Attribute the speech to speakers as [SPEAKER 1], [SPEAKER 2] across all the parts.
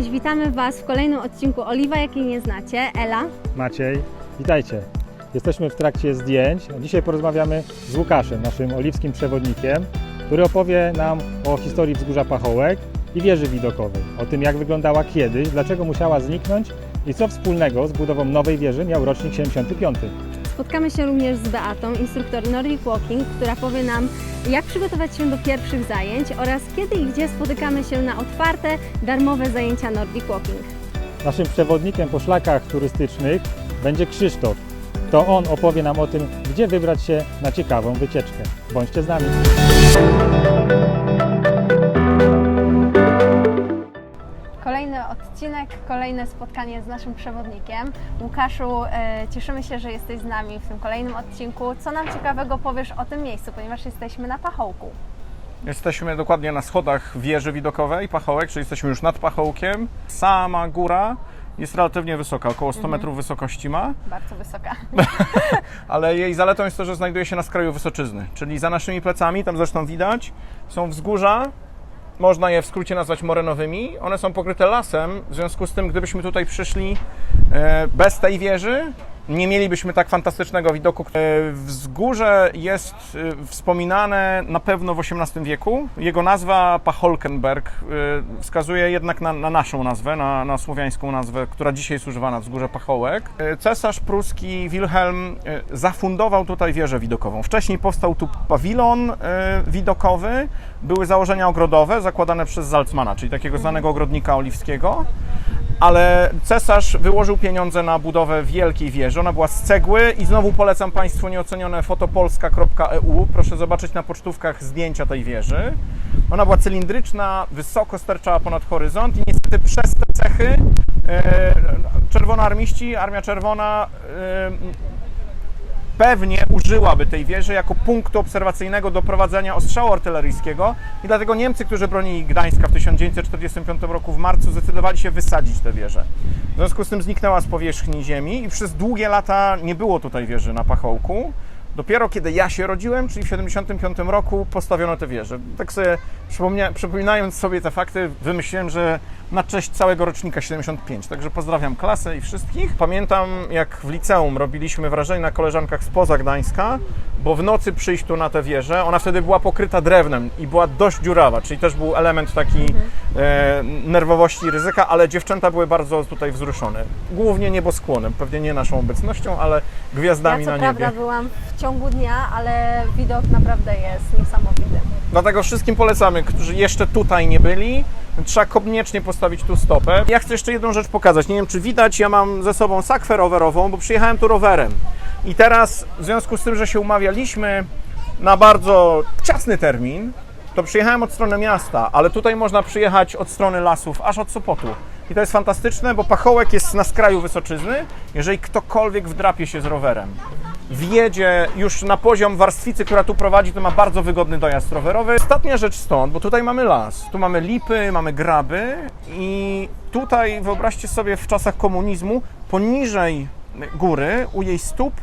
[SPEAKER 1] Cześć, witamy Was w kolejnym odcinku Oliwa, jakiej nie znacie. Ela.
[SPEAKER 2] Maciej, witajcie. Jesteśmy w trakcie zdjęć. Dzisiaj porozmawiamy z Łukaszem, naszym oliwskim przewodnikiem, który opowie nam o historii wzgórza Pachołek i wieży widokowej, o tym jak wyglądała kiedyś, dlaczego musiała zniknąć i co wspólnego z budową nowej wieży miał rocznik 75.
[SPEAKER 1] Spotkamy się również z Beatą, instruktor Nordic Walking, która powie nam, jak przygotować się do pierwszych zajęć oraz kiedy i gdzie spotykamy się na otwarte, darmowe zajęcia Nordic Walking.
[SPEAKER 2] Naszym przewodnikiem po szlakach turystycznych będzie Krzysztof. To on opowie nam o tym, gdzie wybrać się na ciekawą wycieczkę. Bądźcie z nami.
[SPEAKER 1] Odcinek, kolejne spotkanie z naszym przewodnikiem. Łukaszu, e, cieszymy się, że jesteś z nami w tym kolejnym odcinku. Co nam ciekawego powiesz o tym miejscu, ponieważ jesteśmy na Pachołku?
[SPEAKER 3] Jesteśmy dokładnie na schodach wieży widokowej Pachołek, czyli jesteśmy już nad Pachołkiem. Sama góra jest relatywnie wysoka, około 100 metrów wysokości ma,
[SPEAKER 1] Bardzo wysoka.
[SPEAKER 3] ale jej zaletą jest to, że znajduje się na skraju Wysoczyzny, czyli za naszymi plecami, tam zresztą widać, są wzgórza, można je w skrócie nazwać morenowymi. One są pokryte lasem, w związku z tym, gdybyśmy tutaj przyszli e, bez tej wieży, nie mielibyśmy tak fantastycznego widoku. Wzgórze jest e, wspominane na pewno w XVIII wieku. Jego nazwa Pacholkenberg e, wskazuje jednak na, na naszą nazwę, na, na słowiańską nazwę, która dzisiaj jest używana, wzgórze Pachołek. E, Cesarz pruski Wilhelm zafundował tutaj wieżę widokową. Wcześniej powstał tu pawilon widokowy, były założenia ogrodowe zakładane przez Zalcmana, czyli takiego znanego ogrodnika oliwskiego ale cesarz wyłożył pieniądze na budowę wielkiej wieży. Ona była z cegły i znowu polecam Państwu nieocenione fotopolska.eu. Proszę zobaczyć na pocztówkach zdjęcia tej wieży. Ona była cylindryczna, wysoko sterczała ponad horyzont i niestety przez te cechy e, czerwonoarmiści, Armia Czerwona e, pewnie użyłaby tej wieży jako punktu obserwacyjnego do prowadzenia ostrzału artyleryjskiego i dlatego Niemcy, którzy bronili Gdańska w 1945 roku w marcu, zdecydowali się wysadzić tę wieżę. W związku z tym zniknęła z powierzchni ziemi i przez długie lata nie było tutaj wieży na Pachołku. Dopiero kiedy ja się rodziłem, czyli w 1975 roku, postawiono tę wieżę. Tak sobie przypomnia, przypominając sobie te fakty, wymyśliłem, że na cześć całego rocznika 75. Także pozdrawiam klasę i wszystkich. Pamiętam, jak w liceum robiliśmy wrażenie na koleżankach spoza Gdańska, bo w nocy przyjść tu na tę wieżę, ona wtedy była pokryta drewnem i była dość dziurawa, czyli też był element taki e, nerwowości i ryzyka, ale dziewczęta były bardzo tutaj wzruszone. Głównie nieboskłonem, pewnie nie naszą obecnością, ale gwiazdami
[SPEAKER 1] Ja
[SPEAKER 3] na
[SPEAKER 1] prawda
[SPEAKER 3] niebie.
[SPEAKER 1] byłam w ciągu dnia, ale widok naprawdę jest niesamowity.
[SPEAKER 3] Dlatego wszystkim polecamy, którzy jeszcze tutaj nie byli, trzeba koniecznie postawić tu stopę. Ja chcę jeszcze jedną rzecz pokazać. Nie wiem, czy widać, ja mam ze sobą sakwę rowerową, bo przyjechałem tu rowerem. I teraz, w związku z tym, że się umawialiśmy na bardzo ciasny termin, to przyjechałem od strony miasta, ale tutaj można przyjechać od strony lasów, aż od Sopotu. I to jest fantastyczne, bo Pachołek jest na skraju Wysoczyzny. Jeżeli ktokolwiek wdrapie się z rowerem, wjedzie już na poziom warstwicy, która tu prowadzi, to ma bardzo wygodny dojazd rowerowy. Ostatnia rzecz stąd, bo tutaj mamy las, tu mamy lipy, mamy graby i tutaj wyobraźcie sobie w czasach komunizmu poniżej góry, u jej stóp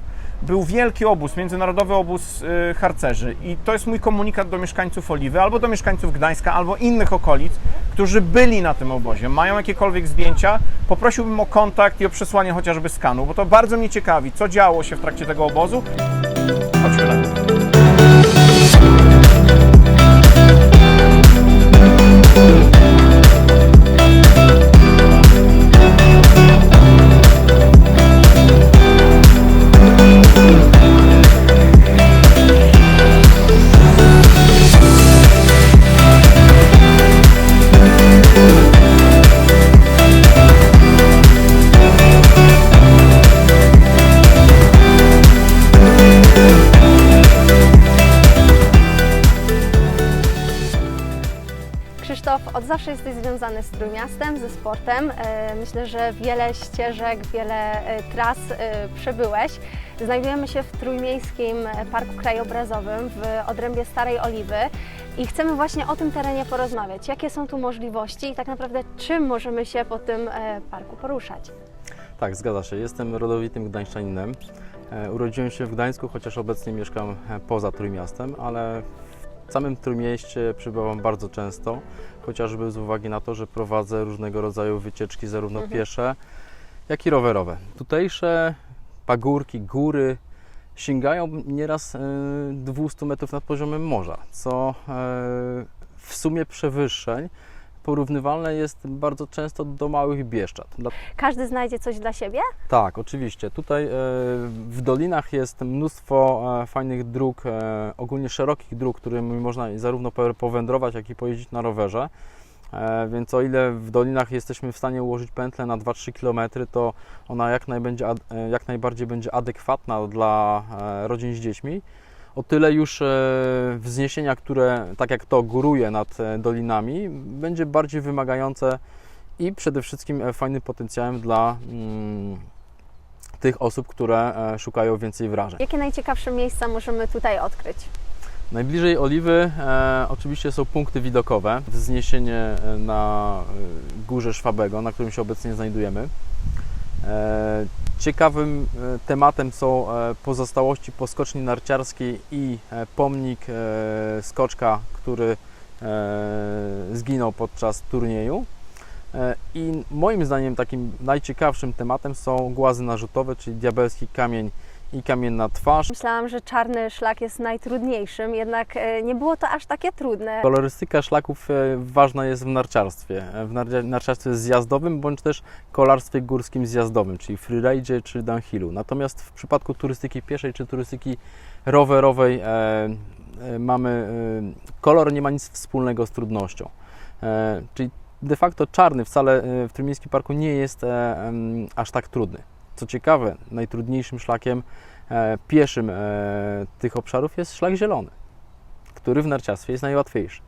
[SPEAKER 3] był wielki obóz, międzynarodowy obóz y, harcerzy i to jest mój komunikat do mieszkańców Oliwy, albo do mieszkańców Gdańska, albo innych okolic, którzy byli na tym obozie, mają jakiekolwiek zdjęcia, poprosiłbym o kontakt i o przesłanie chociażby skanu, bo to bardzo mnie ciekawi, co działo się w trakcie tego obozu. Chodźmy na
[SPEAKER 1] zawsze jesteś związany z Trójmiastem, ze sportem. E, Myślę, że wiele ścieżek, wiele e, tras e, przebyłeś. Znajdujemy się w Trójmiejskim Parku Krajobrazowym w odrębie Starej Oliwy i chcemy właśnie o tym terenie porozmawiać. Jakie są tu możliwości i tak naprawdę czym możemy się po tym parku poruszać?
[SPEAKER 4] Tak, zgadza się. Jestem rodowitym gdańszczaninem. Urodziłem się w Gdańsku, chociaż obecnie mieszkam poza Trójmiastem, ale W samym Trójmieście przybywam bardzo często, chociażby z uwagi na to, że prowadzę różnego rodzaju wycieczki, zarówno
[SPEAKER 1] Mhm.
[SPEAKER 4] piesze, jak i rowerowe. Tutejsze pagórki, góry sięgają nieraz e, 200 metrów nad poziomem morza, co e, w sumie przewyższeń porównywalne jest bardzo często do małych Bieszczad. Dla-
[SPEAKER 1] Każdy znajdzie coś dla siebie?
[SPEAKER 4] tak, oczywiście. Tutaj e, w dolinach jest mnóstwo e, fajnych dróg, e, ogólnie szerokich dróg, którymi można zarówno po- powędrować, jak i pojeździć na rowerze. Więc o ile w dolinach jesteśmy w stanie ułożyć pętlę na 2-3 km, to ona jak, jak najbardziej będzie adekwatna dla rodzin z dziećmi. O tyle już e, wzniesienia, które tak jak to góruje nad e, dolinami, będzie bardziej wymagające i przede wszystkim e, fajnym potencjałem dla mm, tych osób, które szukają więcej wrażeń.
[SPEAKER 1] Jakie najciekawsze miejsca możemy tutaj odkryć?
[SPEAKER 4] Najbliżej Oliwy e, oczywiście są punkty widokowe, wzniesienie na górze Szwabego, na którym się obecnie znajdujemy. E, ciekawym e, tematem są e, pozostałości po skoczni narciarskiej i e, pomnik skoczka, który zginął podczas turnieju. I moim zdaniem takim najciekawszym tematem są głazy narzutowe, czyli diabelski kamień i kamienna twarz.
[SPEAKER 1] Myślałam, że czarny szlak jest najtrudniejszym, jednak e, nie było to aż takie trudne.
[SPEAKER 4] Kolorystyka szlaków e, ważna jest w narciarstwie. E, W nar- narciarstwie zjazdowym bądź też kolarstwie górskim zjazdowym, czyli freeride czy downhillu. Natomiast w przypadku turystyki pieszej czy turystyki rowerowej mamy kolor nie ma nic wspólnego z trudnością. Czyli de facto czarny wcale w Trójmiejskim Parku nie jest aż tak trudny. Co ciekawe, najtrudniejszym szlakiem e, pieszym e, tych obszarów jest szlak zielony który w narciarstwie jest najłatwiejszy.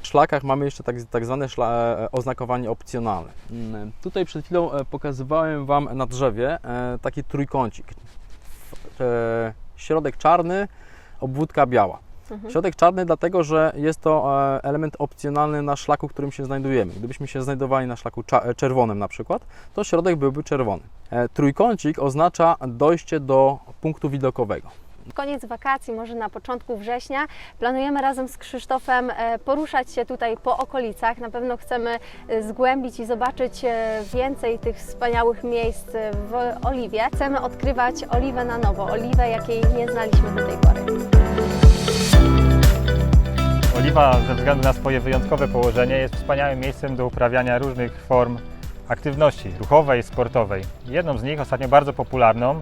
[SPEAKER 4] W szlakach mamy jeszcze tak, tak zwane szla, e, oznakowanie opcjonalne. Mm, Tutaj przed chwilą e, pokazywałem Wam na drzewie e, taki trójkącik. Środek czarny, obwódka biała.
[SPEAKER 1] Mhm.
[SPEAKER 4] Środek czarny dlatego, że jest to e, element opcjonalny na szlaku, w którym się znajdujemy. Gdybyśmy się znajdowali na szlaku e, czerwonym na przykład, to środek byłby czerwony. E, Trójkącik oznacza dojście do punktu widokowego.
[SPEAKER 1] Koniec wakacji, może na początku września, planujemy razem z Krzysztofem poruszać się tutaj po okolicach. Na pewno chcemy zgłębić i zobaczyć więcej tych wspaniałych miejsc w Oliwie. Chcemy odkrywać Oliwę na nowo, Oliwę, jakiej nie znaliśmy do tej pory.
[SPEAKER 2] Oliwa ze względu na swoje wyjątkowe położenie jest wspaniałym miejscem do uprawiania różnych form aktywności ruchowej, sportowej. Jedną z nich, ostatnio bardzo popularną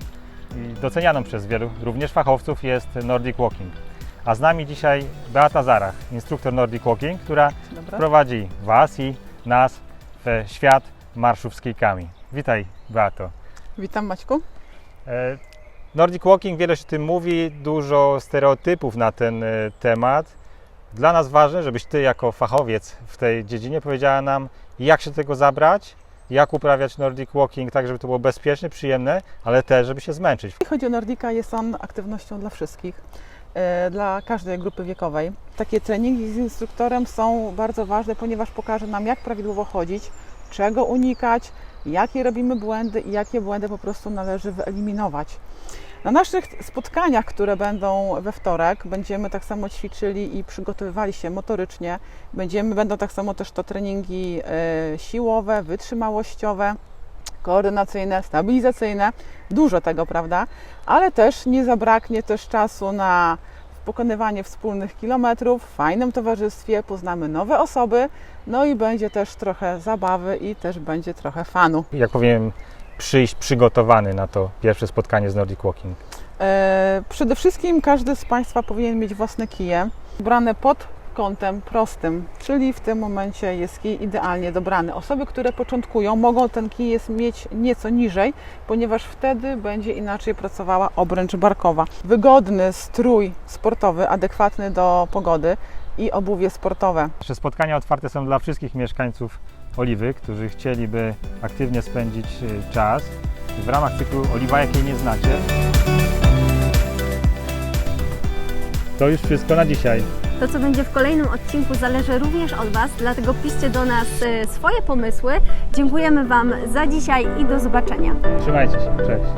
[SPEAKER 2] i docenianą przez wielu, również fachowców, jest Nordic Walking. A z nami dzisiaj Beata Zarach, instruktor Nordic Walking, która
[SPEAKER 5] Dobra.
[SPEAKER 2] prowadzi Was i nas w świat marszów z kijkami. Witaj Beato.
[SPEAKER 5] Witam Maćku.
[SPEAKER 2] E, Nordic Walking, wiele się o tym mówi, dużo stereotypów na ten e, temat. Dla nas ważne, żebyś Ty jako fachowiec w tej dziedzinie powiedziała nam, jak się do tego zabrać, jak uprawiać Nordic Walking tak, żeby to było bezpieczne, przyjemne, ale też, żeby się zmęczyć.
[SPEAKER 5] Jeśli chodzi o Nordica, jest on aktywnością dla wszystkich, e, dla każdej grupy wiekowej. Takie treningi z instruktorem są bardzo ważne, ponieważ pokaże nam, jak prawidłowo chodzić, czego unikać, jakie robimy błędy i jakie błędy po prostu należy wyeliminować. Na naszych spotkaniach, które będą we wtorek, będziemy tak samo ćwiczyli i przygotowywali się motorycznie. Będziemy, będą tak samo też to treningi e, siłowe, wytrzymałościowe, koordynacyjne, stabilizacyjne. Dużo tego, prawda? Ale też nie zabraknie też czasu na pokonywanie wspólnych kilometrów w fajnym towarzystwie, poznamy nowe osoby, no i będzie też trochę zabawy i też będzie trochę fanu.
[SPEAKER 2] Jak powiem, przyjść przygotowany na to pierwsze spotkanie z Nordic Walking.
[SPEAKER 5] E, przede wszystkim każdy z Państwa powinien mieć własne kije, brane pod kątem prostym, czyli w tym momencie jest kij idealnie dobrany. Osoby, które początkują, mogą ten kij jest mieć nieco niżej, ponieważ wtedy będzie inaczej pracowała obręcz barkowa. Wygodny strój sportowy, adekwatny do pogody i obuwie sportowe.
[SPEAKER 2] Nasze spotkania otwarte są dla wszystkich mieszkańców Oliwy, którzy chcieliby aktywnie spędzić y, czas w ramach cyklu Oliwa, jakiej nie znacie. To już wszystko na dzisiaj.
[SPEAKER 1] To, co będzie w kolejnym odcinku, zależy również od Was, dlatego piszcie do nas e, swoje pomysły. Dziękujemy Wam za dzisiaj i do zobaczenia.
[SPEAKER 2] Trzymajcie się, cześć.